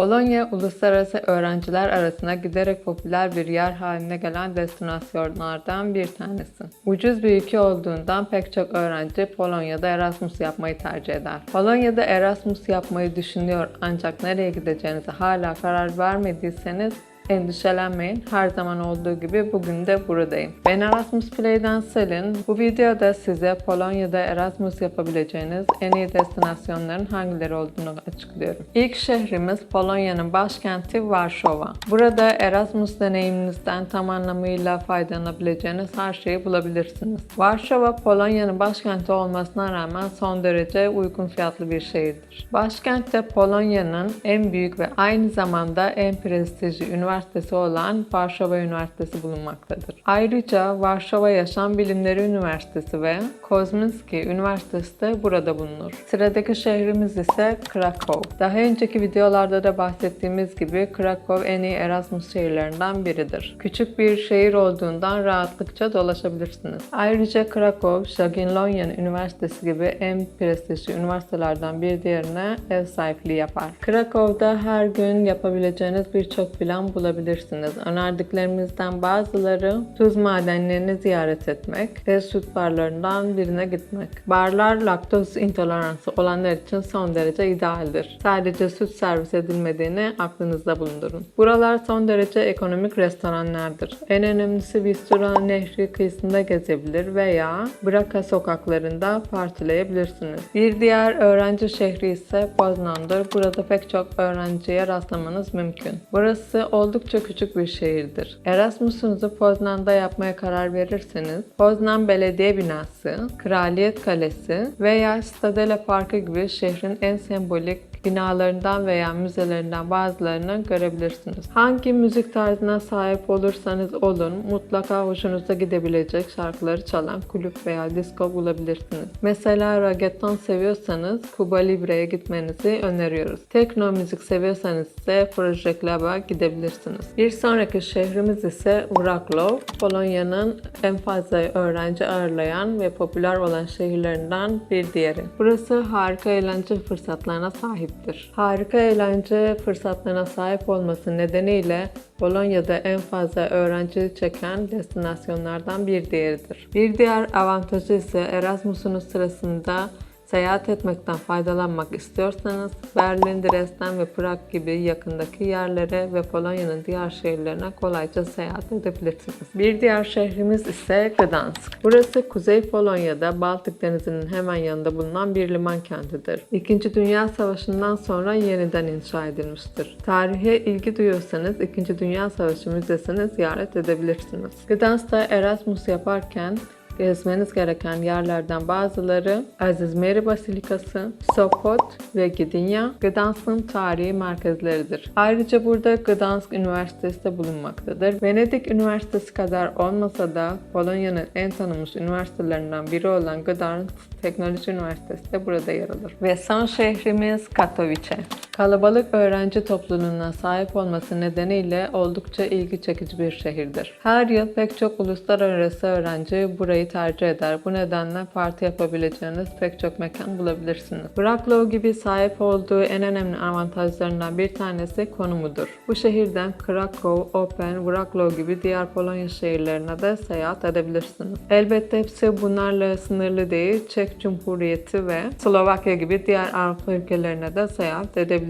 Polonya, uluslararası öğrenciler arasında giderek popüler bir yer haline gelen destinasyonlardan bir tanesi. Ucuz bir ülke olduğundan pek çok öğrenci Polonya'da Erasmus yapmayı tercih eder. Polonya'da Erasmus yapmayı düşünüyor ancak nereye gideceğinize hala karar vermediyseniz Endişelenmeyin. Her zaman olduğu gibi bugün de buradayım. Ben Erasmus Play'den Selin. Bu videoda size Polonya'da Erasmus yapabileceğiniz en iyi destinasyonların hangileri olduğunu açıklıyorum. İlk şehrimiz Polonya'nın başkenti Varşova. Burada Erasmus deneyiminizden tam anlamıyla faydalanabileceğiniz her şeyi bulabilirsiniz. Varşova, Polonya'nın başkenti olmasına rağmen son derece uygun fiyatlı bir şehirdir. Başkentte Polonya'nın en büyük ve aynı zamanda en prestijli üniversitesi olan Varşova Üniversitesi bulunmaktadır. Ayrıca Varşova Yaşam Bilimleri Üniversitesi ve Kozminski Üniversitesi de burada bulunur. Sıradaki şehrimiz ise Krakow. Daha önceki videolarda da bahsettiğimiz gibi Krakow en iyi Erasmus şehirlerinden biridir. Küçük bir şehir olduğundan rahatlıkça dolaşabilirsiniz. Ayrıca Krakow, Jagiellonian Üniversitesi gibi en prestijli üniversitelerden bir diğerine ev sahipliği yapar. Krakow'da her gün yapabileceğiniz birçok plan bulabilirsiniz. Önerdiklerimizden bazıları tuz madenlerini ziyaret etmek ve süt barlarından birine gitmek. Barlar laktoz intoleransı olanlar için son derece idealdir. Sadece süt servis edilmediğini aklınızda bulundurun. Buralar son derece ekonomik restoranlardır. En önemlisi Vistura Nehri kıyısında gezebilir veya Braka sokaklarında partileyebilirsiniz. Bir diğer öğrenci şehri ise Poznan'dır. Burada pek çok öğrenciye rastlamanız mümkün. Burası oldukça küçük bir şehirdir. Erasmus'unuzu Poznan'da yapmaya karar verirseniz Poznan Belediye Binası, Kraliyet Kalesi veya Stadele Parkı gibi şehrin en sembolik binalarından veya müzelerinden bazılarını görebilirsiniz. Hangi müzik tarzına sahip olursanız olun mutlaka hoşunuza gidebilecek şarkıları çalan kulüp veya disco bulabilirsiniz. Mesela reggaeton seviyorsanız Cuba Libre'ye gitmenizi öneriyoruz. Tekno müzik seviyorsanız ise Project Lab'a gidebilirsiniz. Bir sonraki şehrimiz ise Wrocław. Polonya'nın en fazla öğrenci ağırlayan ve popüler olan şehirlerinden bir diğeri. Burası harika eğlence fırsatlarına sahip sahiptir. Harika eğlence fırsatlarına sahip olması nedeniyle Polonya'da en fazla öğrenci çeken destinasyonlardan bir diğeridir. Bir diğer avantajı ise Erasmus'unuz sırasında Seyahat etmekten faydalanmak istiyorsanız Berlin, Dresden ve Prag gibi yakındaki yerlere ve Polonya'nın diğer şehirlerine kolayca seyahat edebilirsiniz. Bir diğer şehrimiz ise Gdansk. Burası Kuzey Polonya'da Baltık Denizi'nin hemen yanında bulunan bir liman kentidir. İkinci Dünya Savaşı'ndan sonra yeniden inşa edilmiştir. Tarihe ilgi duyuyorsanız İkinci Dünya Savaşı Müzesi'ni ziyaret edebilirsiniz. Gdansk'ta Erasmus yaparken gezmeniz gereken yerlerden bazıları Aziz Mary Basilikası, Sopot ve Gdynia, Gdansk'ın tarihi merkezleridir. Ayrıca burada Gdansk Üniversitesi de bulunmaktadır. Venedik Üniversitesi kadar olmasa da Polonya'nın en tanınmış üniversitelerinden biri olan Gdansk Teknoloji Üniversitesi de burada yer alır. Ve son şehrimiz Katowice. Kalabalık öğrenci topluluğuna sahip olması nedeniyle oldukça ilgi çekici bir şehirdir. Her yıl pek çok uluslararası öğrenci burayı tercih eder. Bu nedenle parti yapabileceğiniz pek çok mekan bulabilirsiniz. Wrocław gibi sahip olduğu en önemli avantajlarından bir tanesi konumudur. Bu şehirden Krakow, Open, Wrocław gibi diğer Polonya şehirlerine de seyahat edebilirsiniz. Elbette hepsi bunlarla sınırlı değil. Çek Cumhuriyeti ve Slovakya gibi diğer Avrupa ülkelerine de seyahat edebilirsiniz.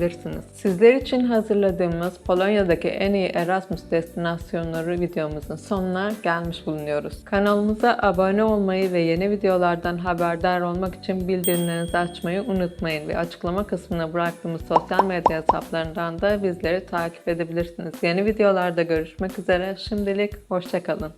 Sizler için hazırladığımız Polonya'daki en iyi Erasmus destinasyonları videomuzun sonuna gelmiş bulunuyoruz. Kanalımıza abone olmayı ve yeni videolardan haberdar olmak için bildirimlerinizi açmayı unutmayın ve açıklama kısmına bıraktığımız sosyal medya hesaplarından da bizleri takip edebilirsiniz. Yeni videolarda görüşmek üzere. Şimdilik hoşçakalın.